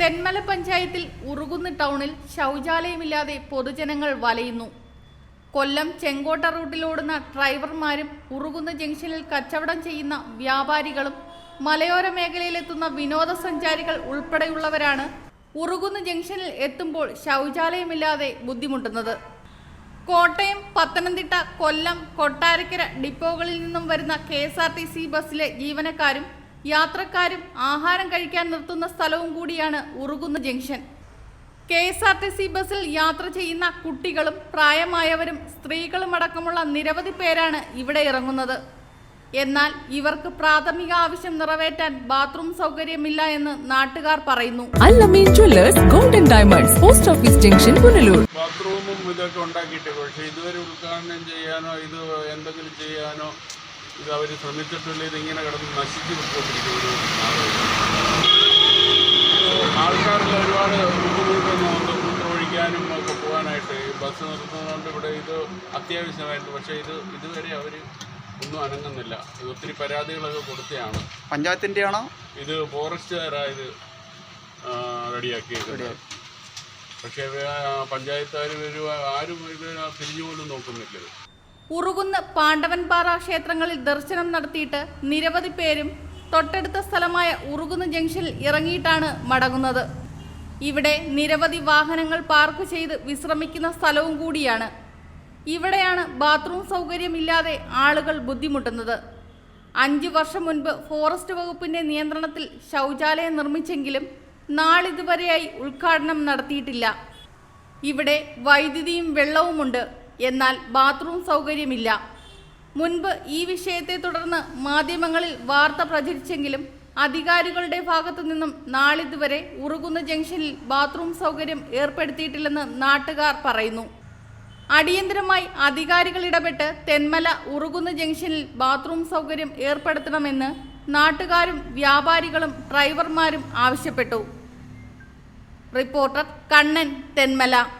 തെന്മല പഞ്ചായത്തിൽ ഉറുകുന്ന് ടൗണിൽ ശൗചാലയമില്ലാതെ പൊതുജനങ്ങൾ വലയുന്നു. കൊല്ലം ചെങ്കോട്ട റൂട്ടിലോടുന്ന ഡ്രൈവർമാരും ഉറുകുന്ന് ജംഗ്ഷനിൽ കച്ചവടം ചെയ്യുന്ന വ്യാപാരികളും മലയോര മേഖലയിലെത്തുന്ന വിനോദസഞ്ചാരികൾ ഉൾപ്പെടെയുള്ളവരാണ് ഉറുകുന്ന് ജംഗ്ഷനിൽ എത്തുമ്പോൾ ശൗചാലയമില്ലാതെ ബുദ്ധിമുട്ടുന്നത്. കോട്ടയം പത്തനംതിട്ട കൊല്ലം കൊട്ടാരക്കര ഡിപ്പോകളിൽ നിന്നും വരുന്ന കെ ബസ്സിലെ ജീവനക്കാരും യാത്രക്കാരും ആഹാരം കഴിക്കാൻ നിർത്തുന്ന സ്ഥലവും കൂടിയാണ് Urukunnu junction. K S R T C ബസ്സിൽ യാത്ര ചെയ്യുന്ന കുട്ടികളും പ്രായമായവരും സ്ത്രീകളും അടക്കമുള്ള നിരവധി പേരാണ് ഇവിടെ ഇറങ്ങുന്നത്. എന്നാൽ ഇവർക്ക് പ്രാഥമിക ആവശ്യം നിറവേറ്റാൻ ബാത്റൂം സൗകര്യമില്ല എന്ന് നാട്ടുകാർ പറയുന്നു. Allameen jewellers golden diamonds post office junction Punalur. ബാത്റൂമും ഇതൊക്കെ ഉണ്ടാക്കിയിട്ട് പക്ഷേ ഇതുവരെ ഉദ്ഘാടനം ചെയ്യാനോ ഇത് എന്തെങ്കിലും ചെയ്യാനോ ഇത് അവർ ശ്രമിച്ചിട്ടില്ല ഇതിങ്ങനെ കിടന്ന് നശിച്ചു വിട്ടുകൊണ്ടിരിക്കുന്ന ഒരു ആൾക്കാരിൽ ഒരുപാട് ബുദ്ധിമുട്ടുന്നുണ്ട് മൂത്രമൊഴിക്കാനും ഒക്കെ പോകാനായിട്ട് ഈ ബസ് നിർത്തുന്നതുകൊണ്ട് ഇവിടെ ഇത് അത്യാവശ്യമായിട്ട് പക്ഷേ ഇത് ഇതുവരെ അവർ ഒന്നും അനങ്ങുന്നില്ല. ഇത് ഒത്തിരി പരാതികളൊക്കെ കൊടുത്തതാണ്. പഞ്ചായത്തിന്റെയാണോ ഇത് ഫോറസ്റ്റുകാരാ ഇത് റെഡിയാക്കിയത് പക്ഷേ പഞ്ചായത്തുകാർ വരുവാ ആരും ഇത് തിരിഞ്ഞു പോലും നോക്കുന്നില്ല. ഉറുകുന്ന് പാണ്ഡവൻപാറ ക്ഷേത്രങ്ങളിൽ ദർശനം നടത്തിയിട്ട് നിരവധി പേരും തൊട്ടടുത്ത സ്ഥലമായ ഉറുകുന്ന് ജംഗ്ഷനിൽ ഇറങ്ങിയിട്ടാണ് മടങ്ങുന്നത്. ഇവിടെ നിരവധി വാഹനങ്ങൾ പാർക്ക് ചെയ്ത് വിശ്രമിക്കുന്ന സ്ഥലവും കൂടിയാണ്. ഇവിടെയാണ് ബാത്റൂം സൗകര്യമില്ലാതെ ആളുകൾ ബുദ്ധിമുട്ടുന്നത്. അഞ്ചു വർഷം മുൻപ് ഫോറസ്റ്റ് വകുപ്പിന്റെ നിയന്ത്രണത്തിൽ ശൗചാലയം നിർമ്മിച്ചെങ്കിലും നാളിതുവരെയായി ഉദ്ഘാടനം നടത്തിയിട്ടില്ല. ഇവിടെ വൈദ്യുതിയും വെള്ളവുമുണ്ട്. എന്നാൽ ബാത്റൂം സൗകര്യമില്ല. മുൻപ് ഈ വിഷയത്തെ തുടർന്ന് മാധ്യമങ്ങളിൽ വാർത്ത പ്രചരിച്ചെങ്കിലും അധികാരികളുടെ ഭാഗത്തു നിന്നും നാളിതുവരെ ഉറുകുന്ന ജംഗ്ഷനിൽ ബാത്റൂം സൗകര്യം ഏർപ്പെടുത്തിയിട്ടില്ലെന്ന് നാട്ടുകാർ പറയുന്നു. അടിയന്തരമായി അധികാരികൾ ഇടപെട്ട് തെന്മല ഉറുകുന്ന ജംഗ്ഷനിൽ ബാത്റൂം സൗകര്യം ഏർപ്പെടുത്തണമെന്ന് നാട്ടുകാരും വ്യാപാരികളും ഡ്രൈവർമാരും ആവശ്യപ്പെട്ടു. റിപ്പോർട്ടർ കണ്ണൻ തെന്മല.